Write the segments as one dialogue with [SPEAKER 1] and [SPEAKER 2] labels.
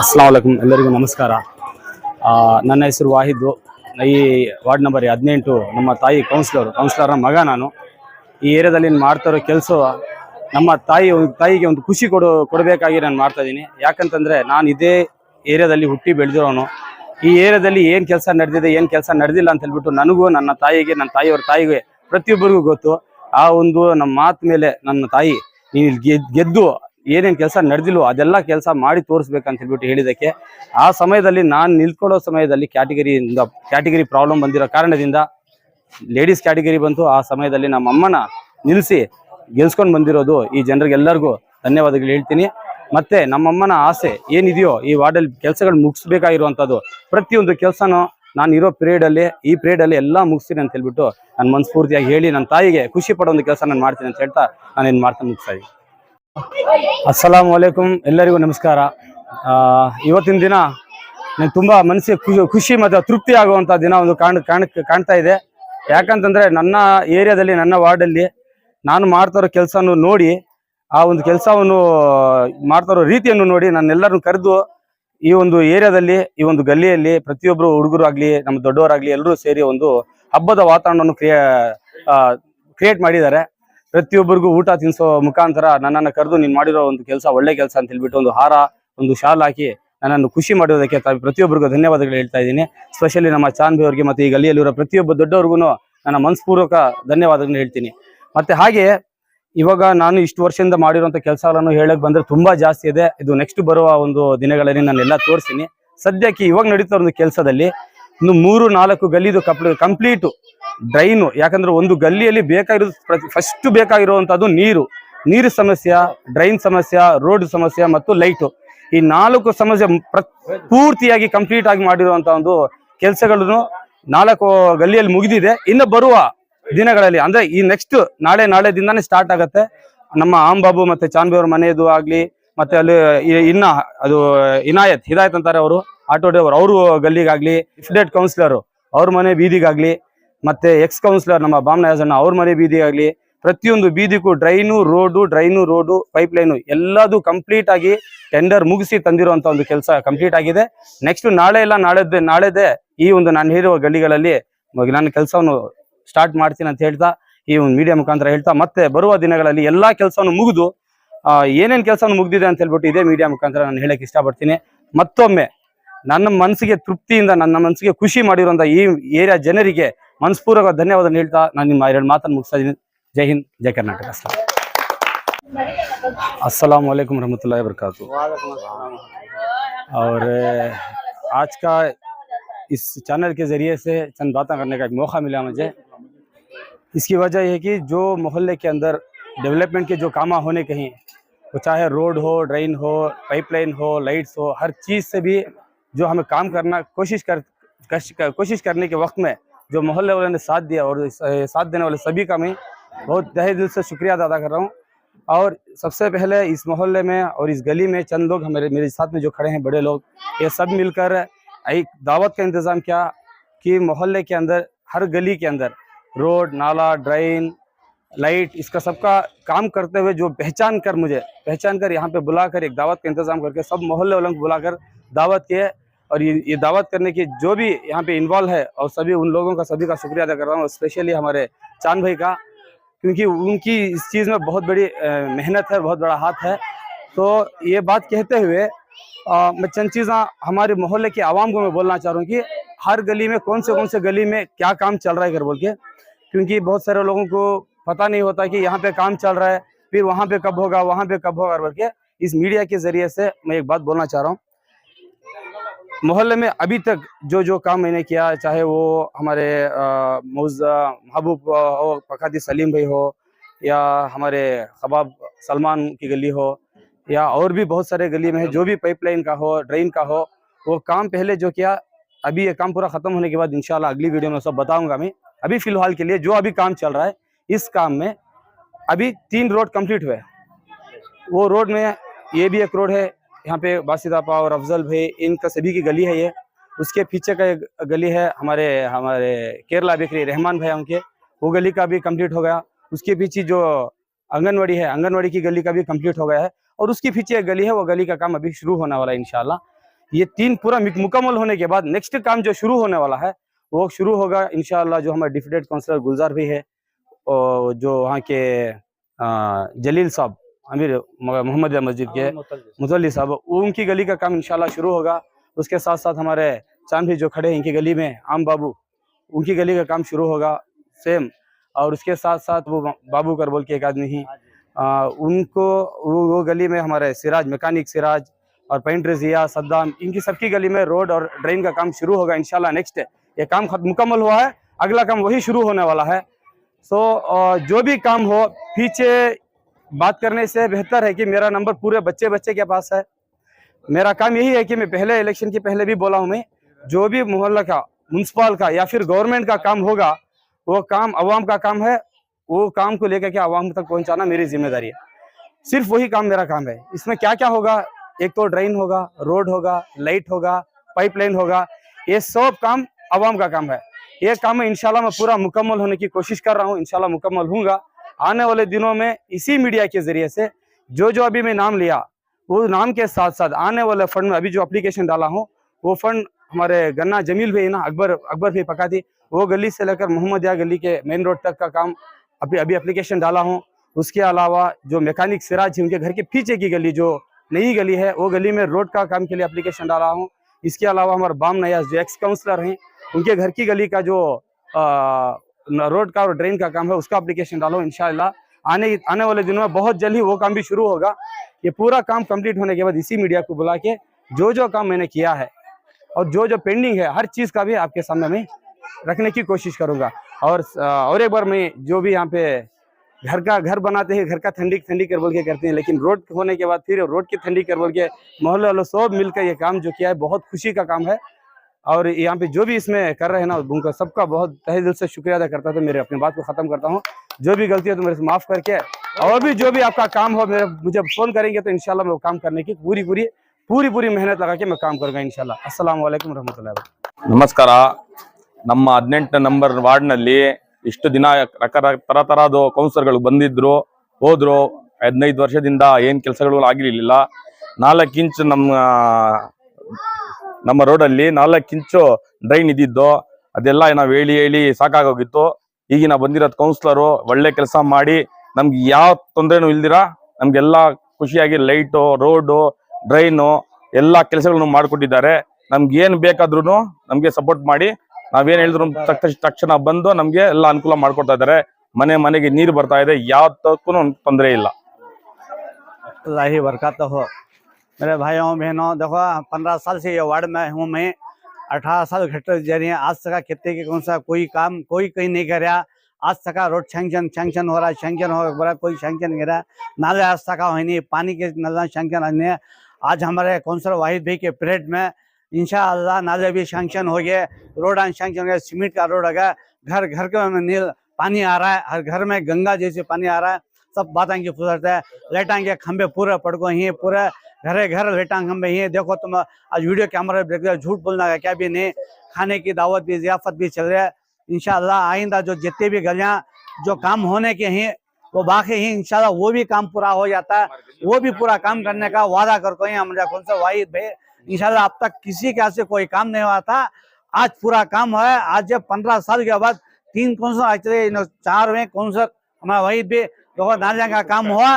[SPEAKER 1] ಅಸ್ಲಾಂ ಎಲ್ಲರಿಗೂ ನಮಸ್ಕಾರ. ನನ್ನ ಹೆಸರು ವಾಹಿದ್ದು. ಈ ವಾರ್ಡ್ ನಂಬರ್ ಹದಿನೆಂಟು, ನಮ್ಮ ತಾಯಿ ಕೌನ್ಸಿಲರ್, ಕೌನ್ಸಿಲರ್ನ ಮಗ ನಾನು. ಈ ಏರಿಯಾದಲ್ಲಿ ಮಾಡ್ತಾ ಇರೋ ಕೆಲಸ, ನಮ್ಮ ತಾಯಿ, ತಾಯಿಗೆ ಒಂದು ಖುಷಿ ಕೊಡು, ಕೊಡಬೇಕಾಗಿ ನಾನು ಮಾಡ್ತಾ ಇದ್ದೀನಿ. ಯಾಕಂತಂದ್ರೆ ನಾನು ಇದೇ ಏರಿಯಾದಲ್ಲಿ ಹುಟ್ಟಿ ಬೆಳೆದಿರೋನು. ಈ ಏರಿಯಾದಲ್ಲಿ ಏನು ಕೆಲಸ ನಡೆದಿದೆ, ಏನು ಕೆಲಸ ನಡೆದಿಲ್ಲ ಅಂತ ಹೇಳ್ಬಿಟ್ಟು ನನಗೂ, ನನ್ನ ತಾಯಿಗೆ, ನನ್ನ ತಾಯಿಯವ್ರ ತಾಯಿಗೆ ಪ್ರತಿಯೊಬ್ಬರಿಗೂ ಗೊತ್ತು. ಆ ಒಂದು ನಮ್ಮ ಮಾತು ಮೇಲೆ ನನ್ನ ತಾಯಿ ನೀನು ಗೆದ್ದು ಏನೇನ್ ಕೆಲಸ ನಡೆದಿಲ್ವೋ ಅದೆಲ್ಲ ಕೆಲಸ ಮಾಡಿ ತೋರಿಸ್ಬೇಕಂತ ಹೇಳ್ಬಿಟ್ಟು ಹೇಳಿದಕ್ಕೆ ಆ ಸಮಯದಲ್ಲಿ ನಾನು ನಿಲ್ಕೊಳ್ಳೋ ಸಮಯದಲ್ಲಿ ಕ್ಯಾಟಗರಿಯಿಂದ, ಕ್ಯಾಟಗರಿ ಪ್ರಾಬ್ಲಮ್ ಬಂದಿರೋ ಕಾರಣದಿಂದ ಲೇಡೀಸ್ ಕ್ಯಾಟಗರಿ ಬಂತು. ಆ ಸಮಯದಲ್ಲಿ ನಮ್ಮ ಅಮ್ಮನ ನಿಲ್ಲಿಸಿ ಗೆಲ್ಸ್ಕೊಂಡು ಬಂದಿರೋದು ಈ ಜನರಿಗೆಲ್ಲರಿಗೂ ಧನ್ಯವಾದಗಳು ಹೇಳ್ತೀನಿ. ಮತ್ತೆ ನಮ್ಮಮ್ಮನ ಆಸೆ ಏನಿದೆಯೋ ಈ ವಾರ್ಡಲ್ಲಿ ಕೆಲಸಗಳು ಮುಗಿಸ್ಬೇಕಾಗಿರುವಂಥದ್ದು, ಪ್ರತಿಯೊಂದು ಕೆಲಸನೂ ನಾನು ಇರೋ ಪೀರಿಯಡ್ ಅಲ್ಲಿ, ಈ ಪೀರಿಯಡ್ ಅಲ್ಲಿ ಎಲ್ಲ ಮುಗಿಸ್ತೀನಿ ಅಂತ ಹೇಳ್ಬಿಟ್ಟು ನಾನು ಮನಸ್ಫೂರ್ತಿಯಾಗಿ ಹೇಳಿ ನನ್ನ ತಾಯಿಗೆ ಖುಷಿ ಪಡೋ ಒಂದು ಕೆಲಸ ನಾನು ಮಾಡ್ತೀನಿ ಅಂತ ಹೇಳ್ತಾ ನಾನು ಏನು ಮಾಡ್ತಾ ಮುಗಿಸ್ತಾ ಅಸ್ಸಲಾಂ ವಲೈಕುಮ್ ಎಲ್ಲರಿಗೂ ನಮಸ್ಕಾರ. ಇವತ್ತಿನ ದಿನ ನನಗೆ ತುಂಬಾ ಮನಸ್ಸಿಗೆ ಖುಷಿ ಖುಷಿ ಮತ್ತು ತೃಪ್ತಿ ಆಗುವಂಥ ದಿನ ಒಂದು ಕಾಣ್ ಕಾಣ್, ಕಾಣ್ತಾ ಇದೆ. ಯಾಕಂತಂದ್ರೆ ನನ್ನ ಏರಿಯಾದಲ್ಲಿ, ನನ್ನ ವಾರ್ಡಲ್ಲಿ ನಾನು ಮಾಡ್ತಾ ಇರೋ ನೋಡಿ, ಆ ಒಂದು ಕೆಲಸವನ್ನು ಮಾಡ್ತಾ ಇರೋ ರೀತಿಯನ್ನು ನೋಡಿ ನನ್ನೆಲ್ಲರನ್ನು ಕರೆದು ಈ ಒಂದು ಏರಿಯಾದಲ್ಲಿ, ಈ ಒಂದು ಗಲ್ಲಿಯಲ್ಲಿ ಪ್ರತಿಯೊಬ್ಬರು ಹುಡುಗರು ಆಗ್ಲಿ ನಮ್ಮ ದೊಡ್ಡವರಾಗಲಿ ಎಲ್ಲರೂ ಸೇರಿ ಒಂದು ಹಬ್ಬದ ವಾತಾವರಣವನ್ನು ಕ್ರಿಯೇ ಕ್ರಿಯೇಟ್ ಮಾಡಿದ್ದಾರೆ. ಪ್ರತಿಯೊಬ್ಬರಿಗೂ ಊಟ ತಿನ್ಸೋ ಮುಖಾಂತರ ನನ್ನನ್ನು ಕರೆದು ನೀನು ಮಾಡಿರೋ ಒಂದು ಕೆಲಸ ಒಳ್ಳೆ ಕೆಲಸ ಅಂತ ಹೇಳ್ಬಿಟ್ಟು ಒಂದು ಹಾರ, ಒಂದು ಶಾಲ್ ಹಾಕಿ ನನ್ನನ್ನು ಖುಷಿ ಮಾಡೋದಕ್ಕೆ ತಾವು ಪ್ರತಿಯೊಬ್ಬರಿಗೂ ಧನ್ಯವಾದಗಳು ಹೇಳ್ತಾ ಇದ್ದೀನಿ. ಸ್ಪೆಷಲಿ ನಮ್ಮ ಚಾಂದ್ಬಿ ಅವರಿಗೆ ಮತ್ತೆ ಈ ಗಲ್ಲಿಯಲ್ಲಿರೋ ಪ್ರತಿಯೊಬ್ಬ ದೊಡ್ಡವ್ರಿಗೂ ನನ್ನ ಮನಸ್ಪೂರ್ವಕ ಧನ್ಯವಾದಗಳನ್ನ ಹೇಳ್ತೀನಿ. ಮತ್ತೆ ಹಾಗೆ ಇವಾಗ ನಾನು ಇಷ್ಟು ವರ್ಷದಿಂದ ಮಾಡಿರುವಂಥ ಕೆಲಸಗಳನ್ನು ಹೇಳಕ್ ಬಂದ್ರೆ ತುಂಬಾ ಜಾಸ್ತಿ ಇದೆ. ಇದು ನೆಕ್ಸ್ಟ್ ಬರುವ ಒಂದು ದಿನಗಳಲ್ಲಿ ನಾನು ಎಲ್ಲ ತೋರಿಸ್ತೀನಿ. ಸದ್ಯಕ್ಕೆ ಇವಾಗ ನಡೀತಾ ಒಂದು ಕೆಲಸದಲ್ಲಿ ಇನ್ನು ಮೂರು, ನಾಲ್ಕು ಗಲ್ಲಿದು ಕಂಪ್ಲೀಟ್ ಡ್ರೈನು ಯಾಕಂದ್ರೆ ಒಂದು ಗಲ್ಲಿಯಲ್ಲಿ ಬೇಕಾಗಿರೋದು ಫಸ್ಟ್ ಬೇಕಾಗಿರುವಂಥದ್ದು ನೀರು. ನೀರು ಸಮಸ್ಯೆ ಡ್ರೈನ್ ಸಮಸ್ಯೆ ರೋಡ್ ಸಮಸ್ಯೆ ಮತ್ತು ಲೈಟು ಈ ನಾಲ್ಕು ಸಮಸ್ಯೆ ಪ್ರ- ಪೂರ್ತಿಯಾಗಿ ಕಂಪ್ಲೀಟ್ ಆಗಿ ಮಾಡಿರುವಂತ ಒಂದು ಕೆಲಸಗಳನ್ನು ನಾಲ್ಕು ಗಲ್ಲಿಯಲ್ಲಿ ಮುಗಿದಿದೆ. ಇನ್ನು ಬರುವ ದಿನಗಳಲ್ಲಿ, ಅಂದ್ರೆ ಈ ನೆಕ್ಸ್ಟ್ ನಾಳೆ ನಾಳೆದಿಂದಾನೇ ಸ್ಟಾರ್ಟ್ ಆಗತ್ತೆ. ನಮ್ಮ ಆಂಬಾಬು ಮತ್ತೆ ಚಾನ್ಬಿ ಅವ್ರ ಮನೆಯದು ಆಗ್ಲಿ, ಮತ್ತೆ ಅಲ್ಲಿ ಇನ್ನ ಅದು, ಇನಾಯತ್, ಹಿದಾಯತ್ ಅಂತಾರೆ ಅವರು. ಆಟೋ ಡ್ರೈವರ್, ಅವರು ಗಲ್ಲಿಗಾಗ್ಲಿ ಇಫ್ಡೇಟ್ ಕೌನ್ಸಿಲರ್, ಅವ್ರ ಮನೆ ಬೀದಿಗಾಗ್ಲಿ, ಮತ್ತೆ ಎಕ್ಸ್ ಕೌನ್ಸಿಲರ್ ನಮ್ಮ ಬಾಮ್ನ ಯಾಜಣ್ಣ ಅವ್ರ ಮನೆ ಬೀದಿಗಾಗ್ಲಿ, ಪ್ರತಿಯೊಂದು ಬೀದಿಗೂ drain, road drain, road pipeline ಎಲ್ಲದೂ ಕಂಪ್ಲೀಟ್ ಆಗಿ ಟೆಂಡರ್ ಮುಗಿಸಿ ತಂದಿರುವಂತ ಒಂದು ಕೆಲಸ ಕಂಪ್ಲೀಟ್ ಆಗಿದೆ. ನೆಕ್ಸ್ಟ್ ನಾಳೆ ಇಲ್ಲ, ನಾಳೆದ್ದೆ ನಾಳೆದೇ ಈ ಒಂದು ನಾನು ಹೇಳಿರುವ ಗಲ್ಲಿಗಳಲ್ಲಿ ನನ್ನ ಕೆಲಸವನ್ನು ಸ್ಟಾರ್ಟ್ ಮಾಡ್ತೀನಿ ಅಂತ ಹೇಳ್ತಾ ಈ ಒಂದು ಮೀಡಿಯಾ ಮುಖಾಂತರ ಹೇಳ್ತಾ ಮತ್ತೆ ಬರುವ ದಿನಗಳಲ್ಲಿ ಎಲ್ಲಾ ಕೆಲಸವನ್ನು ಮುಗಿದು ಏನೇನ್ ಕೆಲಸವನ್ನು ಮುಗಿದಿದೆ ಅಂತ ಹೇಳ್ಬಿಟ್ಟು ಇದೇ ಮೀಡಿಯಾ ಮುಖಾಂತರ ನಾನು ಹೇಳಕ್ಕೆ ಇಷ್ಟಪಡ್ತೀನಿ. ಮತ್ತೊಮ್ಮೆ ನನ್ನ ಮನಸ್ಸಿಗೆ ತೃಪ್ತಿಯಿಂದ ನನ್ನ ಮನಸ್ಸಿಗೆ ಖುಷಿ ಮಾಡಿರುವಂತ ಈ ಏರಿಯಾ ಜನರಿಗೆ ಮನಸ್ಪೂರ್ವಕ ಧನ್ಯವಾದ ಹೇಳ್ತಾ ನಾನು ನಿಮ್ಮ ಎರಡು ಮಾತನ್ನು ಮುಗಿಸ್ತಾ ಇದ್ದೀನಿ ಜೈ ಹಿಂದ್ ಜೈ ಕರ್ನಾಟಕ ಅಸ್ಲಾಂ अस्सलाम वालेकुम रहमतुल्लाहि वबरकातुहू और आज का इस चैनल के ज़रिए से चंद बातें करने का एक मौका मिला मुझे इसकी वजह यह है कि जो मोहल्ले के अंदर डेवलपमेंट के जो काम होने कहीं वो चाहे रोड हो ड्रेन हो पाइपलाइन हो लाइट्स हो हर चीज़ से भी जो हमें काम करना, कोशिश कर कोशिश करने के वक्त में जो मोहल्ले वालों ने साथ दिया और साथ देने वाले सभी का मैं बहुत तहे दिल से शुक्रिया अदा कर रहा हूँ। और सबसे पहले इस मोहल्ले में और इस गली में चंद लोग हमारे, मेरे साथ में जो खड़े हैं, बड़े लोग, ये सब मिलकर एक दावत का इंतज़ाम किया कि मोहल्ले के अंदर, हर गली के अंदर, रोड, नाला, ड्रेन, लाइट, इसका सबका काम करते हुए जो पहचान कर मुझे, पहचान कर यहाँ पे बुलाकर एक दावत का इंतज़ाम करके सब मोहल्ले वालों को बुलाकर दावत किए। और ये ये दावत करने की जो भी यहाँ पे इन्वॉल्व है और सभी उन लोगों का सभी का शुक्रिया अदा कर रहा हूँ स्पेशली हमारे चाँद भाई का क्योंकि उनकी इस चीज़ में बहुत बड़ी मेहनत है बहुत बड़ा हाथ है। तो ये बात कहते हुए अ, मैं चंद चीज़ा हमारे मोहल्ले के आवाम को मैं बोलना चाह रहा हूँ कि हर गली में कौन से कौन से गली में क्या काम चल रहा है घर बोल के क्योंकि बहुत सारे लोगों को पता नहीं होता कि यहाँ पे काम चल रहा है फिर वहाँ पे कब होगा वहाँ पे कब होगा घर बोल के इस मीडिया के ज़रिए से मैं एक बात बोलना चाह रहा हूँ। मोहल्ले में अभी तक जो जो काम मैंने किया, चाहे वो हमारे मौजा, महबूब हो फकाती सलीम भाई हो, या हमारे खबाब सलमान की गली हो, या और भी बहुत सारे गली में है, जो भी पाइपलाइन का हो ड्रेन का हो, वो काम पहले जो किया, अभी ये काम पूरा खत्म होने के बाद इंशाल्लाह अगली वीडियो में सब बताऊँगा मैं। अभी फ़िलहाल के लिए जो अभी काम चल रहा है, इस काम में अभी तीन रोड कंप्लीट हुए वो रोड में ये भी एक रोड है यहाँ पे बासिदापा और अफजल भाई, इनका सभी की गली है ये। उसके पीछे का एक गली है हमारे हमारे केरला बेकरी रहमान भाई उनके। वो गली का भी कंप्लीट हो गया। उसके पीछे जो आंगनवाड़ी है, आंगनवाड़ी की गली का भी कंप्लीट हो गया है। और उसके पीछे एक गली है, वो गली का काम अभी शुरू होने वाला है, इंशाल्लाह। ये तीन पूरा मुकम्मल होने के बाद नेक्स्ट काम जो शुरू होने वाला है, वो शुरू होगा, इंशाल्लाह, जो हमारे डिप्यूटेड काउंसलर गुलजार भी है, और जो वहाँ के जलील साहब। अमीर मोहम्मद मस्जिद के मुजल्ली साहब उनकी गली का काम इंशाल्लाह शुरू होगा। उसके साथ साथ हमारे चाँद भी जो खड़े हैं इनकी गली में आम बाबू उनकी गली का काम शुरू होगा। सेम और उसके साथ साथ वो बाबू कर बोल के एक आदमी ही। आ, उनको वो, वो गली में हमारे सिराज मैकेनिक सिराज और पेंट रजिया सद्दाम इनकी सबकी गली में रोड और ड्रेन का काम शुरू होगा इंशाल्लाह नेक्स्ट ये काम खत्म मुकम्मल हुआ है। अगला काम वही शुरू होने वाला है। सो जो भी काम हो पीछे बात करने से बेहतर है कि मेरा नंबर पूरे बच्चे बच्चे के पास है। मेरा काम यही है कि मैं पहले इलेक्शन के पहले भी बोला हूँ मैं, जो भी मोहल्ला का म्यूनसिपाल का या फिर गवर्नमेंट का काम होगा, वो काम अवाम का काम है, वो काम को लेकर के अवाम तक पहुंचाना मेरी ज़िम्मेदारी है। सिर्फ़ वही काम मेरा काम है। इसमें क्या क्या होगा? एक तो ड्रेन होगा रोड होगा लाइट होगा पाइपलाइन होगा, ये सब काम अवाम का काम है। ये काम इंशाल्लाह मैं पूरा मुकम्मल होने की कोशिश कर रहा हूँ, इंशाल्लाह मुकम्मल हूँगा आने वाले दिनों में इसी मीडिया के ज़रिए से जो जो अभी मैं नाम लिया, वो नाम के साथ साथ आने वाले फंड में अभी जो अप्लीकेशन डाला हूँ, वो फंड हमारे गन्ना जमील भी है ना, अकबर अकबर भी पका थी, वो गली से लेकर मोहम्मदिया गली के मेन रोड तक का काम अभी अभी अप्लीकेशन डाला हूँ। उसके अलावा जो मैकेनिक सिराज उनके घर के पीछे की गली जो नई गली है, वो गली में रोड का काम के लिए अप्लीकेशन डाला हूँ। इसके अलावा हमारे बाम नयाज जो एक्स काउंसलर हैं, उनके घर की गली का जो रोड का और ड्रेन का काम है, उसका अप्लीकेशन डालो, इंशाल्लाह। आने आने वाले दिनों में बहुत जल्द ही वो काम भी शुरू होगा। ये पूरा काम कंप्लीट होने के बाद इसी मीडिया को बुला के जो जो काम मैंने किया है और जो जो पेंडिंग है, हर चीज़ का भी आपके सामने मैं रखने की कोशिश करूँगा। और और एक बार मैं जो भी यहाँ पे घर का, घर बनाते हैं, घर का ठंडी ठंडी कर बोल के करते हैं, लेकिन रोड होने के बाद फिर रोड की ठंडी कर बोल के मोहल्ले वालों सब मिलकर ये काम जो किया है, बहुत खुशी का काम है। और यहाँ पे जो भी इसमें कर रहे हैं ना उनका सबका बहुत तहे दिल से शुक्रिया अदा करता था मेरे अपनी बात को खत्म करता हूँ जो भी गलती है तो मेरे से माफ करके और भी जो भी आपका काम हो मेरे मुझे फोन करेंगे तो इंशाल्लाह मैं वो काम करने की पूरी पूरी पूरी पूरी मेहनत लगा के मैं काम करूंगा इंशाल्लाह अस्सलाम वालेकुम रहमतुल्लाहि
[SPEAKER 2] ನಮಸ್ಕಾರ ನಮ್ಮ ಹದಿನೆಂಟನೇ ನಂಬರ್ ವಾರ್ಡ್ನಲ್ಲಿ ಇಷ್ಟು ದಿನ ರಕರ ತರ ತರದು ಕೌನ್ಸಿಲರ್ಗಳು ಬಂದಿದ್ರು ಹೋದ್ರು ಹದಿನೈದು ವರ್ಷದಿಂದ ಏನ್ ಕೆಲಸಗಳು ಆಗಿರ್ಲಿಲ್ಲ ನಾಲ್ಕು ಇಂಚ್ ನಮ್ಮ ನಮ್ಮ ರೋಡ್ ಅಲ್ಲಿ ನಾಲ್ಕು ಇಂಚು ಡ್ರೈನ್ ಇದ್ದಿದ್ದು, ಅದೆಲ್ಲ ನಾವು ಹೇಳಿ ಹೇಳಿ ಸಾಕಾಗೋಗಿತ್ತು. ಈಗಿನ ಬಂದಿರೋದು ಕೌನ್ಸಿಲರು ಒಳ್ಳೆ ಕೆಲಸ ಮಾಡಿ, ನಮ್ಗೆ ಯಾವ ತೊಂದರೆನೂ ಇಲ್ದಿರ ನಮ್ಗೆಲ್ಲ ಖುಷಿಯಾಗಿ ಲೈಟು ರೋಡು ಡ್ರೈನು ಎಲ್ಲ ಕೆಲಸಗಳನ್ನು ಮಾಡಿಕೊಟ್ಟಿದ್ದಾರೆ. ನಮ್ಗೆ ಏನು ಬೇಕಾದ್ರೂ ನಮಗೆ ಸಪೋರ್ಟ್ ಮಾಡಿ, ನಾವೇನು ಹೇಳಿದ್ರು ತಕ್ಷಣ ಬಂದು ನಮಗೆ ಎಲ್ಲ ಅನುಕೂಲ ಮಾಡ್ಕೊಡ್ತಾ ಇದ್ದಾರೆ. ಮನೆ ಮನೆಗೆ ನೀರು ಬರ್ತಾ ಇದೆ ಯಾವತ್ತಕ್ಕೂ ತೊಂದರೆ ಇಲ್ಲ.
[SPEAKER 3] मेरे भाइयों, बहनों, देखो, पंद्रह साल से ये वार्ड में हूँ मैं। अठारह साल घटे ज़रिए आज तक कितने के कौन सा कोई काम, कोई कहीं नहीं कर। रहा आज तक रोड सैंक्शन सैंक्शन हो रहा है, सैंक्शन हो रहा कोई सैंक्शन नहीं रहा नाले आज तक हो नहीं, पानी के नाला सैंक्शन नहीं। आज हमारे कौंसलर वाहिद भाई के पीरियड में इंशाअल्लाह नाले भी सैंक्शन हो गए, रोड सैंक्शन हो गया, सीमेंट का रोड हो गया। घर घर के नील पानी आ रहा है, हर घर में गंगा जैसे पानी आ रहा है। सब बात की फुसरत है। लाइटां आएँगे खंबे पूरे पड़को ही, पूरे घरे घर लाइटां खंबे ही देखो तुम, आज वीडियो कैमरा देख रहे हो, झूठ बोलना का क्या भी नहीं। खाने की दावत भी, जियाफत भी चल रही है। इनशाला आइंदा जो जितने भी गलियाँ, जो काम होने के हैं, वो बाकी ही इनशाला वो भी काम पूरा हो जाता है। वो भी पूरा काम करने का वादा कर कोई हमारे कौन सा वाहिद भाई। इंशाल्लाह अब तक किसी के से कोई काम नहीं हुआ था। आज पूरा काम हुआ है। आज जब पंद्रह साल के बाद तीन कौन सा चार में कौंसलर हमारा वाहिद भी नालिया का काम हुआ।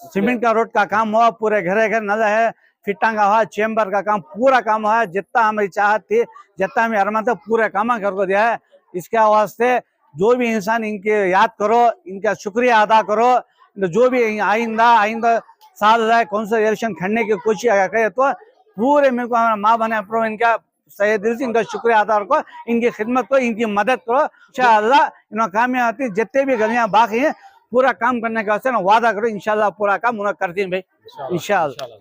[SPEAKER 3] सीमेंट का रोड का काम हुआ, पूरे घरे घर नज़र है फिट्टा का हुआ, चेम्बर का काम, पूरा काम हुआ, जितना हमारी चाहत थी, जितना हमें अरमान था, पूरा काम कर को दिया है। इसके वास्ते जो भी इंसान इनके याद करो, इनका शुक्रिया अदा करो जो भी आइंदा आइंदा साल है, कौन सा इलेक्शन खड़ने की कोशिश करे तो पूरे मेरे को हमारा माँ बने प्रो इनका सही दिल से इनका शुक्रिया अदा करो, इनकी खिदमत करो, इनकी मदद करो। इंशाअल्लाह, इन्होंने कामयाब आती जितने भी गलियाँ बाकी हैं पूरा काम करने का वादा करो इनशाला पूरा काम उन्हें कर दिन भाई। इंशाल्लाह।